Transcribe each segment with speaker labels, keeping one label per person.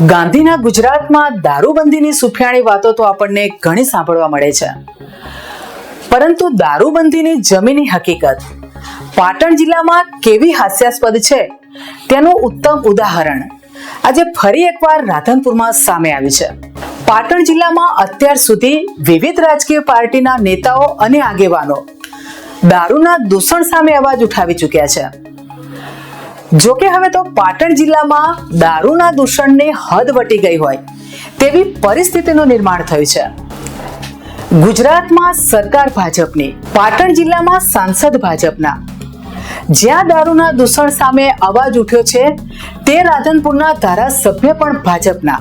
Speaker 1: ગાંધીના ગુજરાતમાં દારૂબંધીની સુફિયાણી વાતો તો આપણને ઘણી સાંભળવા મળે છે. પરંતુ દારૂબંધીની જમીની હકીકત, પાટણ જિલ્લામાં કેવી હાસ્યાસ્પદ છે તેનું ઉત્તમ ઉદાહરણ આજે ફરી એકવાર રાધનપુરમાં સામે આવી છે. પાટણ જિલ્લામાં અત્યાર સુધી વિવિધ રાજકીય પાર્ટીના નેતાઓ અને આગેવાનો દારૂના દૂષણ સામે અવાજ ઉઠાવી ચૂક્યા છે. જો કે હવે તો પાટણ જિલ્લામાં દારૂના દૂષણની હદ વટી ગઈ હોય તેવી પરિસ્થિતિનું નિર્માણ થયું છે. ગુજરાતમાં સરકાર ભાજપની, પાટણ જિલ્લામાં સાંસદ ભાજપના. જ્યાં દારૂના દૂષણ સામે અવાજ ઉઠ્યો છે, તે રાધનપુરના ધારાસભ્ય પણ ભાજપના.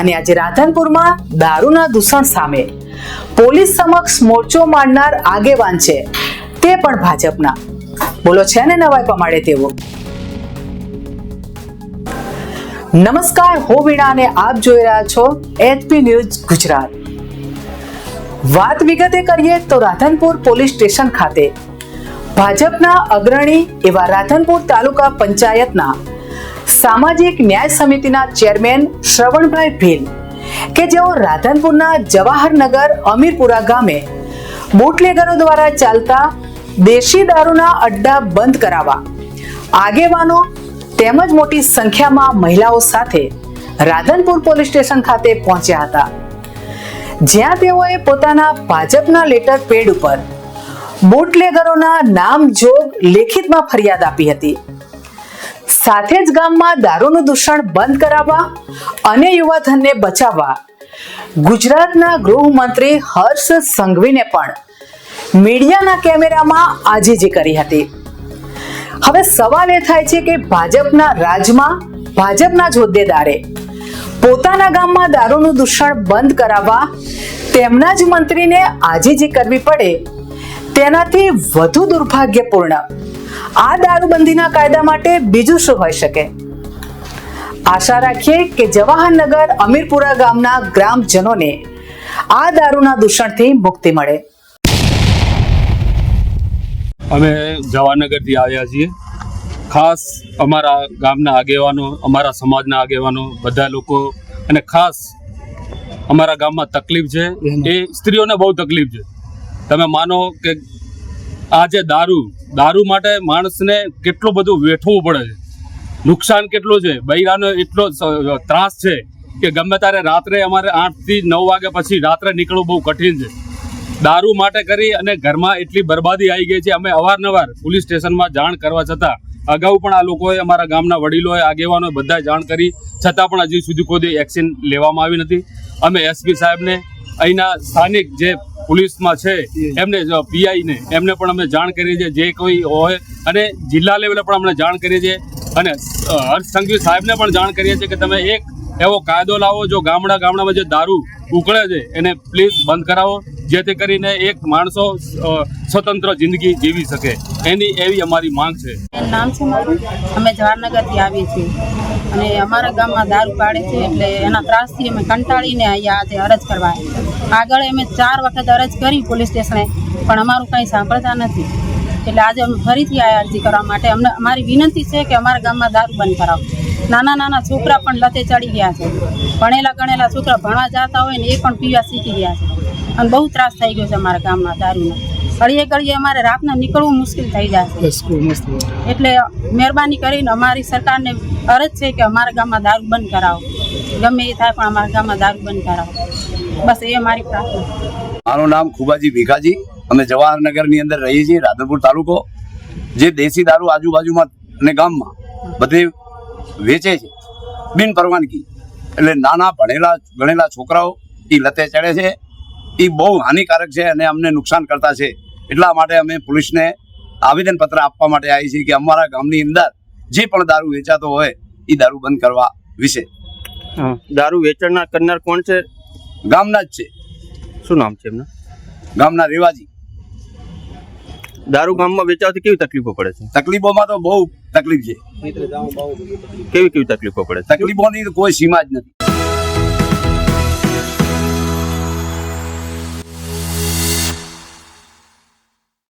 Speaker 1: અને આજે રાધનપુરમાં દારૂના દૂષણ સામે પોલીસ સમક્ષ મોરચો માંડનાર આગેવાન છે, તે પણ ભાજપના. બોલો, છે ને નવાઈ પમાડે તેવું? નમસ્કાર, હું વીણા અને આપ જોઈ રહ્યા છો એચપી ન્યૂઝ ગુજરાત. વાત વિગતે કરીએ તો રાધનપુર પોલીસ સ્ટેશન ખાતે. ભાજપના અગ્રણી એવા રાધનપુર તાલુકા પંચાયતના સામાજિક ન્યાય સમિતિના ચેરમેન શ્રવણભાઈ ભીલ કે જેઓ રાધનપુરના જવાહરનગર અમીરપુરા ગામે બુટલેગરો દ્વારા ચાલતા દેશી દારૂના અડ્ડા બંધ કરાવવા, આગેવાનો તેમજ મોટી સંખ્યામાં મહિલાઓ સાથે રાધનપુર પોલીસ સ્ટેશન ખાતે પહોંચ્યા હતા. જ્યાં તેઓએ પોતાના ભાજપના લેટર પેડ ઉપર બુટલેગરોના નામ જોગ લેખિતમાં ફરિયાદ આપી હતી. સાથે જ ગામમાં દારૂનું દૂષણ બંધ કરાવવા અને યુવાધનને બચાવવા ગુજરાતના ગૃહમંત્રી હર્ષ સંઘવીને પણ મીડિયાના કેમેરામાં આજીજી કરી હતી. હવે સવાલ એ થાય છે કે ભાજપના રાજમાં, ભાજપના જ હોદ્દેદારે પોતાના ગામમાં દારૂનું દૂષણ બંધ કરાવવા તેમના જ મંત્રીને આજીજી કરવી પડે, તેનાથી વધુ દુર્ભાગ્યપૂર્ણ. આ દારૂબંધીના કાયદા માટે બીજું શું હોઈ શકે? આશા રાખીએ કે જવાહરનગર અમીરપુરા ગામના ગ્રામજનોને આ દારૂના દૂષણથી મુક્તિ મળે.
Speaker 2: અમે જવાનગરથી આવ્યા છીએ. ખાસ અમારા ગામના આગેવાનો અમારા સમાજના આગેવાનો બધા લોકો અને ખાસ અમારા ગામમાં તકલીફ છે. એ સ્ત્રીઓને બહુ તકલીફ છે. તમે માનો કે આ જે દારૂ દારૂ માટે માણસને કેટલું બધું વેઠવું પડે છે. નુકસાન કેટલું છે? બૈરાનો એટલો ત્રાસ છે કે ગમે ત્યારે રાત્રે અમારે આઠથી નવ વાગ્યા પછી રાત્રે નીકળવું બહુ કઠિન છે. દારૂ માટે કરી અને ઘરમાં એટલી બરબાદી આવી ગઈ છે. અમે અવારનવાર પોલીસ સ્ટેશનમાં જાણ કરવા છતાં અગાઉ પણ આ લોકોએ અમારા ગામના વડીલોએ, આગેવાનોએ બધાએ જાણ કરી. છતાં પણ હજી સુધી કોઈ એક્શન લેવામાં આવી નથી. અમે એસપી સાહેબને, અહીંના સ્થાનિક જે પોલીસમાં છે, એમને પીઆઈને, એમને પણ અમે જાણ કરીએ છીએ. જે કોઈ હોય અને જિલ્લા લેવલે પણ અમને જાણ કરીએ છીએ. અને હર્ષ સંઘવી સાહેબને પણ જાણ કરીએ છીએ કે તમે એક એવો કાયદો લાવો, જો ગામડા ગામડામાં જે દારૂ ઉકળે છે, એને પ્લીઝ બંધ કરાવો. જેથી કરીને એક માણસો સ્વતંત્ર જિંદગી જીવી શકે. એની એવી અમારી માંગ છે.
Speaker 3: નામ છે મારું? અમે જવાહરનગરથી આવીએ છીએ. અને અમારા ગામમાં દારૂ પાડે છે, એટલે એના ત્રાસથી અમે કંટાળીને અહીંયા આજે અરજ કરવા આગળ અમે ચાર વખત અરજ કરી પોલીસ સ્ટેશને, પણ અમારું કંઈ સાંભળતા નથી. એટલે આજે અમે ફરીથી આ અરજી કરવા માટે. અમને, અમારી વિનંતી છે કે અમારા ગામમાં દારૂ બંધ કરાવો. નાના નાના છોકરા પણ લતે ચડી ગયા છે. ભણેલા ગણેલા છોકરા ભણવા જતા હોય ને એ પણ પીવા શીખી ગયા છે. અને બહુ ત્રાસ થઈ ગયો છે અમારા ગામમાં દારૂનો. ઘડીએ ઘડીએ અમારે રાતના નીકળવું મુશ્કેલ થઈ જાય છે. એટલે મહેરબાની કરીને અમારી સરકારને અરજ છે કે અમારા ગામમાં દારૂ બંધ કરાવો. ગમે એ થાય પણ અમારા ગામમાં દારૂ બંધ કરાવો. બસ એ અમારી પ્રાર્થના.
Speaker 4: મારું નામ ખુબાજી ભીખાજી. અમે જવાહરનગરની અંદર રહીએ છીએ રાધનપુર તાલુકો. જે દેશી દારૂ આજુબાજુમાં અને ગામમાં બધે વેચે છે. બિન પરવાનગી. એટલે નાના ભણેલા ગણેલા છોકરાઓ એ લતે ચડે છે. એ બહુ હાનિકારક છે અને અમને નુકસાન કરતા છે. એટલા માટે અમે પોલીસને આવેદનપત્ર આપવા માટે આવી છીએ કે અમારા ગામની અંદર જે પણ દારૂ વેચાતો હોય એ દારૂ બંધ કરવા વિશે.
Speaker 5: દારૂ વેચાણના કરનાર કોણ છે?
Speaker 4: ગામના જ છે.
Speaker 5: શું નામ છે એમના?
Speaker 4: ગામના રેવાજી.
Speaker 5: દારૂ ગામમાં વેચાવાથી કેવી તકલીફો પડે છે?
Speaker 4: તકલીફોમાં તો બહુ તકલીફ છે.
Speaker 5: કેવી કેવી તકલીફો પડે
Speaker 4: તકલીફોની તો કોઈ સીમા જ નથી.